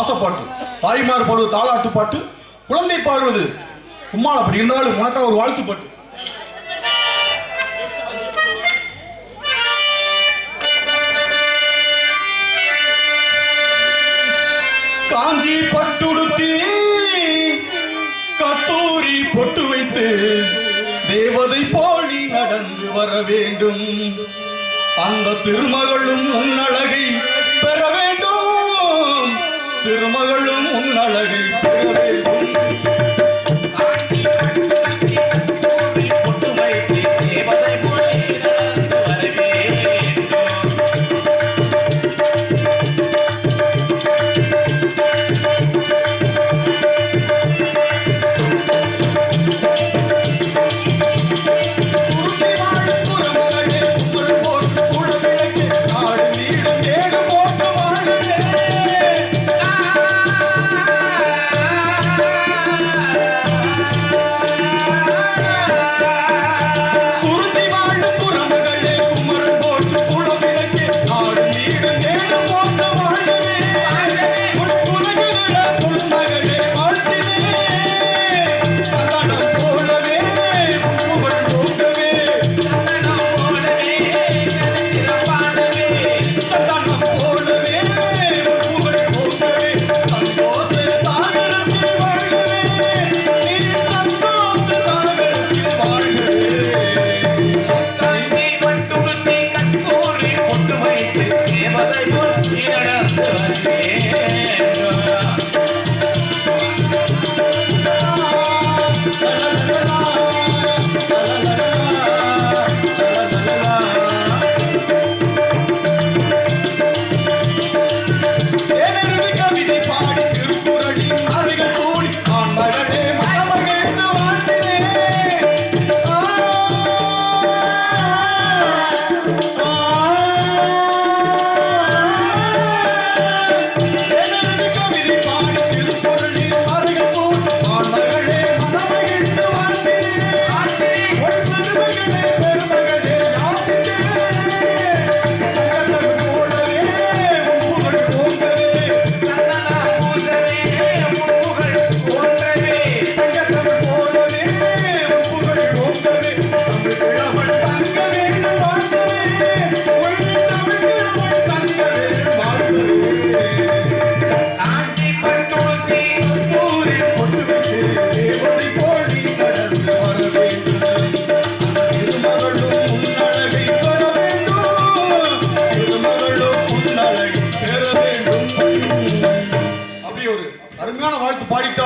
பாசப்பாட்டு தாய்மார் பாடுவது தாளாட்டு பாட்டு குழந்தை பாடுவது. கும்மாள் அப்படி இருந்தாலும் உனக்காக ஒரு வாழ்த்து பாட்டு காஞ்சி பட்டுடுத்தி கஸ்தூரி பொட்டு வைத்து தேவதை போலி நடந்து வர வேண்டும். அந்த திருமகளும் உன்னழகை பெற வேண்டும். திருமகளும் உன்னழகை பெற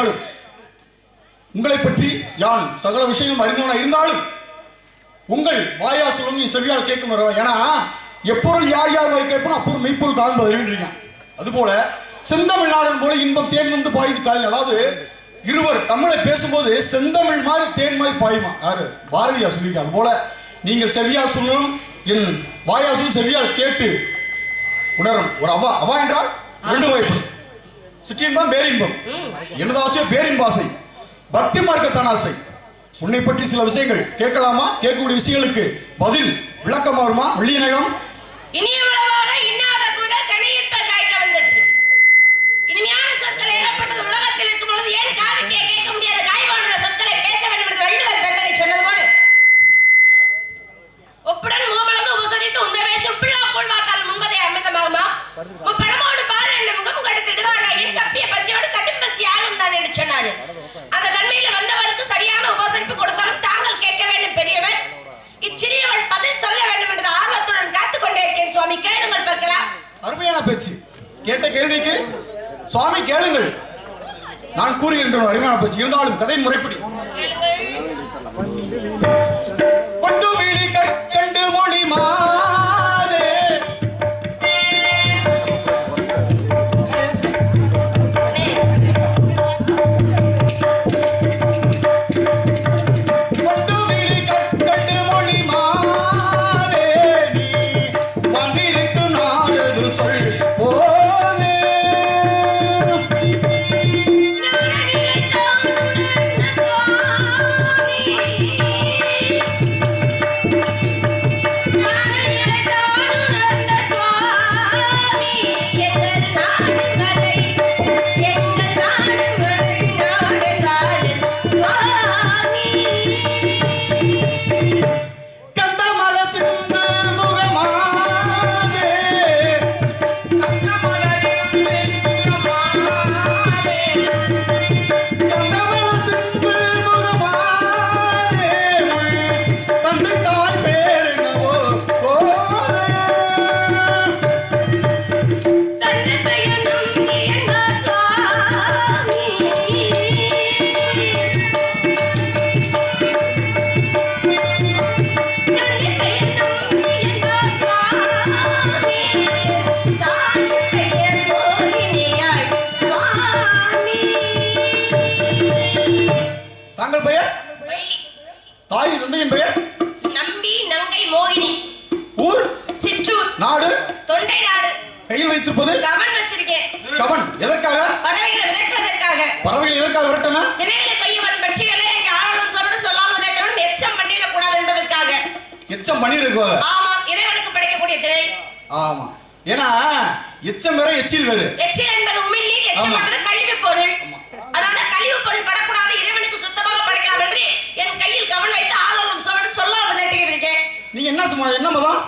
பாடிட்டாலும் உங்களை பற்றி யான் சகல விஷயம் அறிந்தவனா இருந்தாலும் உங்கள் வாயாசுலம் நீ செவியால் கேட்கும் வர ஏன்னா எப்பொருள் யார் யார் வாய் கேட்போம் அப்பொருள் மெய்ப்பொருள் காண்பது அறிவின்றீங்க அதுபோல செந்தமிழ்நாடன் போல இன்பம் தேன் வந்து பாயுது காலில் அதாவது இருவர் தமிழை பேசும்போது செந்தமிழ் மாதிரி தேன் மாதிரி பாயுமா? யாரு? சொல்லியிருக்காரு அது போல நீங்கள் செவியால் சொல்லணும் என் வாயாசுலும் செவியால் கேட்டு உணரும். ஒரு அவா அவா என்றால் ரெண்டு வாய்ப்பு. சிற்றின்பம் பேரின்பம். எனது ஆசையோ பேரின்ப ஆசை பக்தி மார்க்கத்தான் ஆசை. உன்னை பற்றி சில விஷயங்கள் கேட்கலாமா? கேட்கக்கூடிய விஷயங்களுக்கு பதில் விளக்கம் வருமா? வெள்ளியநகம் இனிமையான சொற்கள் ஏற்பட்டது உலகத்தில் இருக்கும் பொழுது ஏன் காதுக்கே கேட்க முடியாத காய்வான சொற்களை பேச வேண்டும் என்று வள்ளுவர் பெருந்தகை சொன்னது போல ஒப்புடன் மூமளந்து உபசரித்து உண்மை பேசி உப்பில்லா போல் பார்த்தால் முன்பதே அமிர்தமாகுமா முப்பழமோடு பால் என்ற முகம் கடுத்திடுவாராயின் கப்பிய பசியோடு கடும் பசி ஆகும் தான் என்று சொன்னாரு அந்த தன்மையில வந்தவருக்கு சரியான உபசரிப்பு கொடுத்தாலும் தாங்கள் கேட்க வேண்டும் பெரியவர் இச்சிறியவள் பதில் சொல்ல வேண்டும் என்ற ஆர்வத்துடன் காத்துக் கொண்டே இருக்கேன் சுவாமி கேளுங்கள் பார்க்கலாம் அருமையான பேச்சு கேட்ட கேள்விக்கு சுவாமி கேளுங்கள். நான் கூறுகின்ற அருமையான இருந்தாலும் கதை முறைப்படி. மனைவியின் பெயர் நம்பி நங்கை மோகினி. ஊர்? சிற்றூர். நாடு? தொண்டை நாடு. கையில் வைத்திருப்பது? கவன் வச்சிருக்கேன். கவன். எதற்காக? பறவைகளை விரட்டுவதற்காக. பறவைகளை எதற்காக விரட்டணும் திணைகளை கையவன் பட்சிகளை எங்க ஆளும் சொல்லிட்டு சொல்லாமல் விரட்டணும் எச்சம் பண்ணிட கூடாது என்பதற்காக. எச்சம் பண்ணிட ஆமா இறைவனுக்கு படைக்கக்கூடிய திணை. ஆமா. ஏன்னா எச்சம் வேற எச்சில் வேறு. எச்சில் என்பது உமிழ்நீர் எச்சம் என்பது கழிவு பொருள். அதாவது கழிவு பொருள் படக்கூடாது இறைவனுக்கு சுத்தமாக படைக்கலாம் என்று என் கையில் கவன் வைத்து நீங்க என்ன சும்மா என்ன மதம்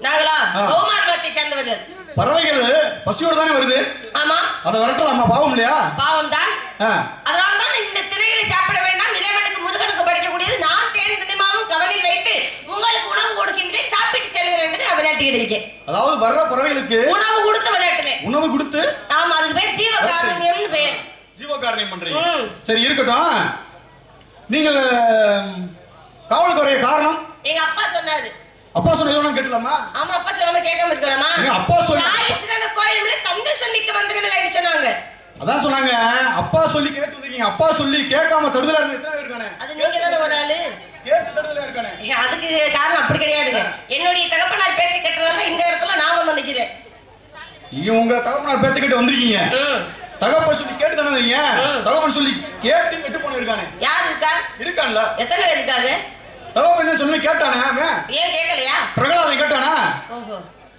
நாங்களா? ஆ. கௌமாரத்தை சேர்ந்தவர்கள். பறவைகள் பசியோடு தானே வருது? ஆமா. அதை விரட்டலாமா பாவம் இல்லையா? பாவம் தான் ஆ, அதனால்தான் இந்த திணைகளை சாப்பிட வேண்டாம் இறைவனுக்கு முருகனுக்கு படைக்கக்கூடியது. நான் தேன் திணைமாவும் கவனில் வைத்து உங்களுக்கு உணவு கொடுக்கின்றேன் சாப்பிட்டு செல்லுங்கள் என்று நான் விளையாட்டுக்கிட்டு இருக்கேன் அதாவது வர்ற பறவைகளுக்கு உணவு கொடுத்து விளையாட்டுவேன் உணவு கொடுத்து? ஆமா அதுக்கு பேர் ஜீவகாருண்யம்னு பேர். ஜீவகாரணியம் பண்றீங்க. சரி இருக்கட்டும். நீங்கள் காவலுக்கு வரைய காரணம்? எங்க அப்பா சொன்னாரு. அப்பா சொன்னது கேட்டலாமா ஆமா அப்பா சொல்லாம கேட்காம இருக்கலாமா அப்பா சொன்ன தாய் சிறந்த கோயிலுமே தந்தை சொல்லிக்க மந்திரமில்லை சொன்னாங்க. அதான் சொன்னாங்க. அப்பா சொல்லி கேட்டு வந்திருக்கீங்க அப்பா சொல்லி கேட்காம தடுதலா எத்தனை இருக்கானே? அது நீங்க தானே ஒரு ஆளு. கேட்டு தடுதலா இருக்கானே? அதுக்கு காரணம் அப்படி கிடையாதுங்க. என்னுடைய தகப்பனார் பேச்சு கேட்டதால இந்த இடத்துல நான் வந்து நிக்கிறேன். நீங்க உங்க தகப்பனார் பேச்ச கேட்டு வந்திருக்கீங்க. தகப்பன் சொல்லி கேட்டு தானே. தகப்பன் சொல்லி கேட்டு கெட்டு போன இருக்கானே? யார் இருக்கா? இருக்கான்ல. எத்தனை பேர் இருக்காங்க? தகப்பன் என்ன சொன்ன கேட்டானே அவன். ஏன் கேட்கலையா பிரகலாதன் கேட்டானா? ஓஹோ.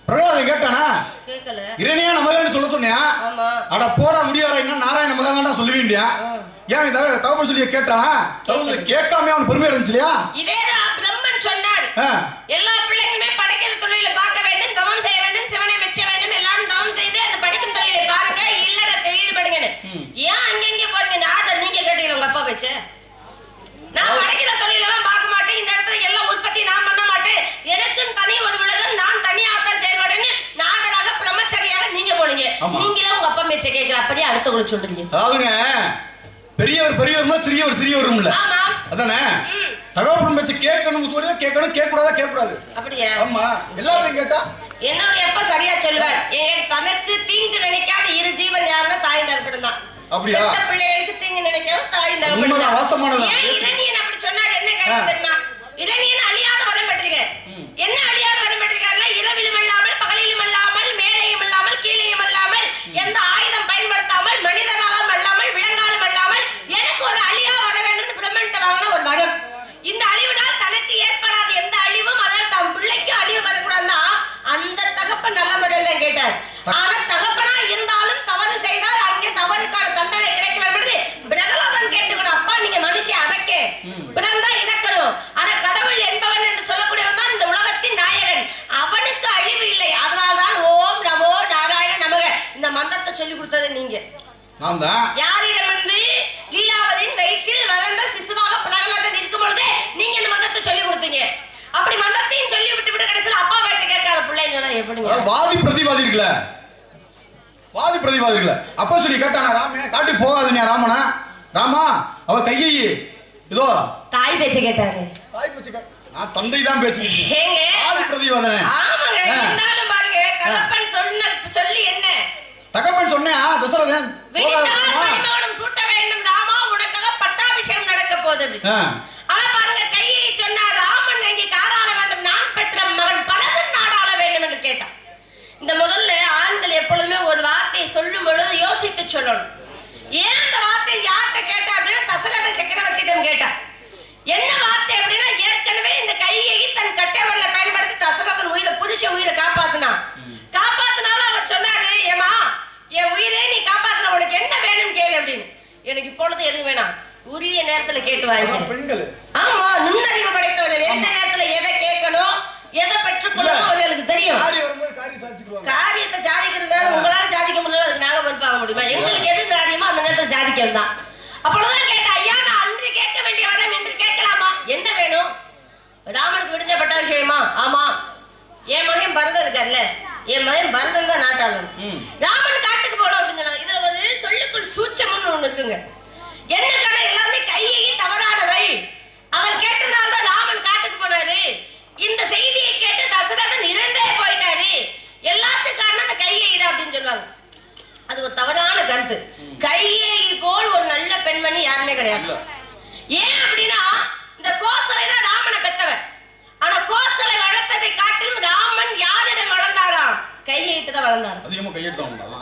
பிரகலாதன் கேட்டானா? கேட்கல இரணியா நமகன்னு சொல்ல சொன்னியா? ஆமா. அட போடா முடியாத என்ன? நாராயண மகன் சொல்லுவீண்டியா? ஆ. ஏன் இத தகப்பன் சொல்லி கேட்டானா தகப்பன் சொல்லி கேட்காம அவன் பெருமை இருந்துச்சு இல்லையா இதேதான் பிரம்மன் சொன்னார். எல்லா பிள்ளைங்களுமே படைக்கிற தொழிலை பார்க்க வேண்டும் தவம் செய்ய வேண்டும் சிவனை மெச்ச வேண்டும் எல்லாரும் தவம் செய்து அந்த படிக்கும் தொழிலை பாருங்க இல்லறத்தை ஈடுபடுங்கன்னு. ஏன் அங்கங்க போறீங்க நாதர் நீங்க கேட்டீங்க உங்க அப்பா வச்சு நான் படைக்கிற தொழிலெல்லாம் பார்க்க மாட்டேன். இந்த இடத்துல எல்லாம் உற்பத்தி நான் பண்ண மாட்டேன். எனக்குன்னு தனி ஒரு உலகம் நான் தனியாகத்தான் செயல்படுன்னு நாதராக பிரம்மச்சரியாக நீங்க போனீங்க. ஆமா. நீங்களும் உங்க அப்பா மெச்ச கேட்கல. அப்படியே அடுத்தவங்களுக்கு சொல்றீங்க. அதாவதுங்க பெரியவர் பெரியவர்னா சிறியவர் சிறியவரும் இல்ல. அதானே? தகவல் பேச்சு கேட்கணும் சொல்லி கேட்கணும் கேட்க கூடாதா கேட்க கூடாது அப்படியா? ஆமா. எல்லாத்தையும் கேட்டா? என்னுடைய அப்பா சரியா சொல்லுவார். என் தனக்கு தீங்கு நினைக்காத இரு ஜீவன் யாருன்னா தாய் தகப்படும் தான். அப்படியா? பிள்ளைகளுக்கு நினைக்காத தாய் தகப்படும் உண்மைதான். ஏன் இரணியன் அப்படி சொன்னார்? என்ன காரணம் தெரியுமா? இரணியன் அழியாத வரம் பெற்றிருக்கார். என்ன அழியாத வரம் பெற்றிருக்காருன்னா இரவிலும் அல்லாமல் பகலிலும் அல்லாமல் மேலையும் அல்லாமல் கீழையும் அல்லாமல் எந்த ஆயுதம் பயன்படுத்தாமல் மனிதராலும் அல்லாமல் விலங்காலும் அல்லாமல் எனக்கு ஒரு அழியா வர வேண்டும்னு பிரம்மன்ட்ட வாங்கின ஒரு வரம் இந்த அழிவினால் தனக்கு ஏற்படாத எந்த அழிவும் அதனால் தம் பிள்ளைக்கு அழிவு வரக்கூடாதுன்னா அந்த தகப்பன் நல்ல முறையில் தான் கேட்டார் ஆனா தகப்பனா இருந்தாலும் தவறு செய்தால் அங்கே தவறுக்கான தண்டனை கிடைக்க வேண்டும் என்று பிரகலாதன் கேட்டுக்கணும் அப்பா நீங்க மனுஷன் அதக்கே பிறந்தா இறக்கணும் ஆனா கடவுள் என்பவன் என்று சொல்லக்கூடியவன் தான் இந்த உலகத்தின் நாயகன் அவனுக்கு அழிவு இல்லை அதனால்தான் ஓம் நமோ நாராயண நமக இந்த மந்திரத்தை சொல்லி கொடுத்தது நீங்க. நான் தான் யாரிடமிருந்து லீலாவதியின் வயிற்றில் வளர்ந்த சிசுவாக பிரகலாதன் இருக்கும் பொழுதே நீங்க இந்த மந்திரத்தை சொல்லி கொடுத்தீங்க. அப்படி மந்திரத்தையும் சொல்லி விட்டு விட்டு கடைசியில் அப்பா பேச்ச கேட்காத பிள்ளைங்க சொன்னா எப்படிங்க? வாதி பிரதிவாதி இருக்குல்ல? வாதி பிரதிவாதி இருக்குல்ல? அப்பா சொல்லி கேட்டானா ராமே காட்டுக்கு போகாதீங்க ராமனா. ராமா அவ கையை இதோ. தாய் பேச்ச கேட்டாங்க தாய் பேச்சு நான் தந்தை தான் பேசுகிறேன் வாதி பிரதிவாதனை. ஆமாங்க. இருந்தாலும் பாருங்க என்ன தகப்பன் சொன்னேன் தசரதன். சூட்ட வேண்டும் ராமா உனக்காக பட்டாபிஷேகம் நடக்க போகுது ஆனா பாருங்க கையை சொன்னார் ராமன் அங்கே காடாள வேண்டும் நான் பெற்ற மகன் பரதன் நாடாள வேண்டும் என்று கேட்டான். இந்த முதல்ல ஆண்கள் எப்பொழுதுமே ஒரு வார்த்தையை சொல்லும் பொழுது யோசித்து சொல்லணும். ஏன் அந்த வார்த்தை யார்கிட்ட கேட்டா அப்படின்னா தசரத சக்கரவர்த்தியிடம் கேட்டா என்ன வார்த்தை அப்படின்னா ஏற்கனவே இந்த கையை தன் கட்டவரில பயன்படுத்தி தசரதன் உயிரை புருஷ உயிரை காப்பாத்தினான். என் உயிரை நீ காப்பாத்தின உனக்கு என்ன வேணும் கேளு அப்படின்னு. எனக்கு இப்பொழுது எதுவும் வேணாம்? உரிய நேரத்துல கேட்டு பெண்கள். ஆமா நுண்ணறிவு படைத்தவர்கள். எந்த நேரத்துல எதை கேட்கணும் எதை பெற்றுக்கொள்ளணும் அவர்களுக்கு தெரியும். காரியத்தை சாதிக்கிறதுனால உங்களால சாதிக்க முடியல அதுக்கு நாங்க பொறுப்பாக முடியுமா? எங்களுக்கு எது காரியமோ அந்த நேரத்துல சாதிக்கிறது தான் அப்பொழுதுதான் கேட்டேன் ஐயா நான் அன்று கேட்க வேண்டிய வரம் இன்று கேட்கலாமா? என்ன வேணும்? ராமனுக்கு விடுஞ்சப்பட்ட விஷயமா? ஆமா. என் மகன் பரதம் இருக்கார்ல. என் மகன் பரதம் தான் நாட்டாளன். ராமன் காட்டுக்கு போனோம் அப்படின்னு சொன்னாங்க. இதுல ஒரு சொல்லுக்குள் சூச்சம்னு ஒண்ணு இருக்குங்க. என்ன கதை எல்லாமே கையை தவறானவள் அவள் கேட்டனால தான் ராமன் காட்டுக்கு போனாரு. இந்த செய்தியை கேட்டு தசரதன் இறந்தே போயிட்டாரு. எல்லாத்துக்கும் காரணம் அந்த கையை அப்படின்னு சொல்லுவாங்க. அது ஒரு தவறான கருத்து. கையை போல் ஒரு நல்ல பெண்மணி யாருமே கிடையாது. ஏன் அப்படின்னா இந்த கோசலை தான் ராமனை பெத்தவர் ஆனா கோசலை வளர்த்ததை காட்டிலும் ராமன் யாரிடம் கையிட்டு தான் வளர்ந்தார் அதிகமா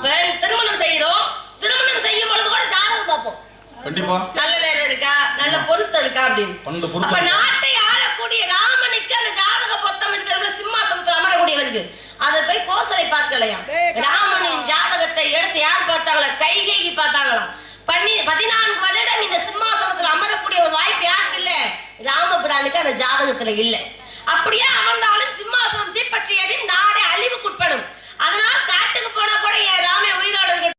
பெண் திருமணம் செய்கிறோம். திருமணம் செய்யும் பொழுது கூட ஜாதகம் பார்ப்போம். கண்டிப்பா. நல்ல நேரம் இருக்கா? நல்ல பொருத்தம் இருக்கா அப்படின்னு. அப்ப பொருத்தம் நாட்டை ஆளக்கூடிய ராமனுக்கு அந்த ஜாதக பொத்தம் இருக்கிறவங்கள சிம்மாசனத்தில் அமரக்கூடியவருக்கு அதை போய் கோசலை பார்க்கலையாம் ராமனின் ஜாதகத்தை எடுத்து யார் பார்த்தாங்களா? கைகேகி பார்த்தாங்களாம் பண்ணி பதினான்கு வருடம் இந்த சிம்மாசனத்துல அமரக்கூடிய ஒரு வாய்ப்பு யாருக்கு இல்ல? ராமபிரானுக்கு அந்த ஜாதகத்துல இல்ல. அப்படியே அமர்ந்தாலும் சிம்மாசனம் தீப்பற்றியதின் நாடே அழிவுக்குட்படும். அதனால் காட்டுக்கு போனா கூட என் ராமே